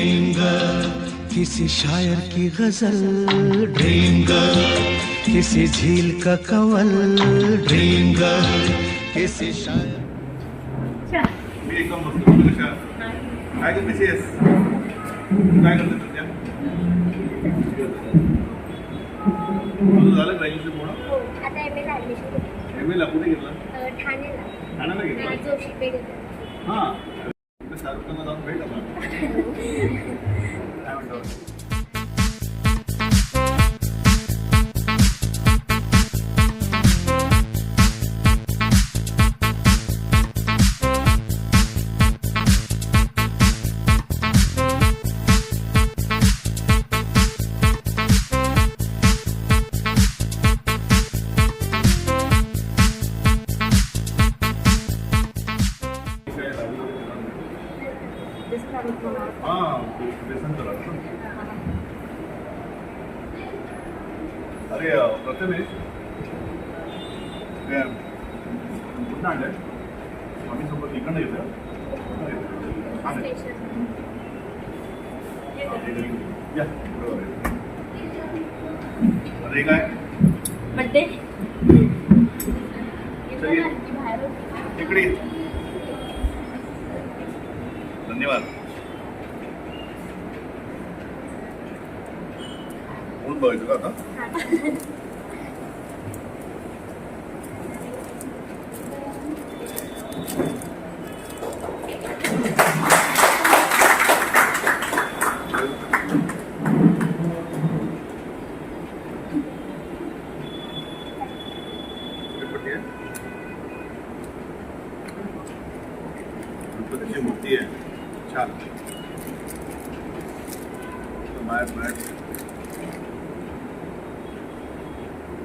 Dream girl किसी शायर की गज़ल। ड्रीम गर्ल किसी झील का कंवल। ड्रीम गर्ल किसी शायर। आहात? काय ग कशी आहेस काय करते सध्या तुझं झालं ग्रॅज्युएशन पूर्ण आता एम एला ॲडमिशन एम एला कुठे घेतलं ठाण्याला ठाण्याला जोशी पेठ हाँ इकडे शाहरुख खानला जाऊन भेट आता I 呦 व्यसन अरे प्रथमेश. कुठं आणलंय सोबत इकडनं येतो या अरे काय? बड्डे. धन्यवाद. ऊन बघायचं का आता कुठे आहे? गणपतीची मूर्ती छान बाहेर बाहेर